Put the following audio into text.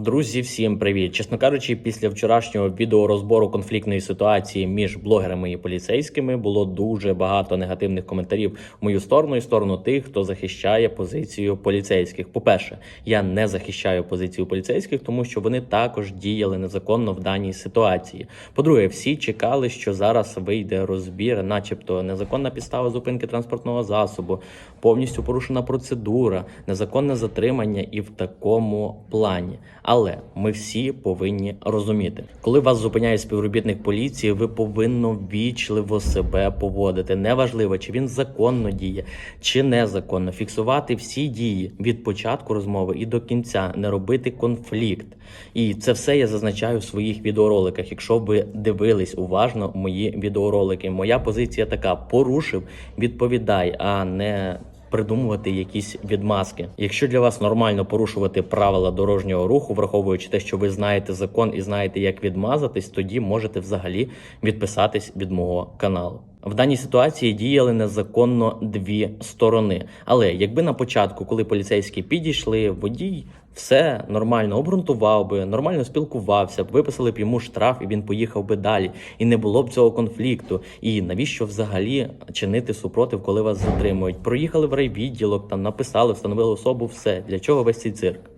Друзі, всім привіт! Чесно кажучи, після вчорашнього відеорозбору конфліктної ситуації між блогерами і поліцейськими було дуже багато негативних коментарів в мою сторону і сторону тих, хто захищає позицію поліцейських. По-перше, я не захищаю позицію поліцейських, тому що вони також діяли незаконно в даній ситуації. По-друге, всі чекали, що зараз вийде розбір, начебто незаконна підстава зупинки транспортного засобу, повністю порушена процедура, незаконне затримання і в такому плані. Але ми всі повинні розуміти, коли вас зупиняє співробітник поліції, ви повинно вічливо себе поводити. Неважливо, чи він законно діє, чи незаконно. Фіксувати всі дії від початку розмови і до кінця, не робити конфлікт. І це все я зазначаю в своїх відеороликах. Якщо ви дивились уважно мої відеоролики, моя позиція така: порушив, відповідай, а не придумувати якісь відмазки. Якщо для вас нормально порушувати правила дорожнього руху, враховуючи те, що ви знаєте закон і знаєте, як відмазатись, тоді можете взагалі відписатись від мого каналу. В даній ситуації діяли незаконно дві сторони. Але якби на початку, коли поліцейські підійшли, водій все нормально обґрунтував би, нормально спілкувався б, виписали б йому штраф, і він поїхав би далі. І не було б цього конфлікту. І навіщо взагалі чинити супротив, коли вас затримують? Проїхали в райвідділок, там написали, встановили особу, все. Для чого весь цей цирк?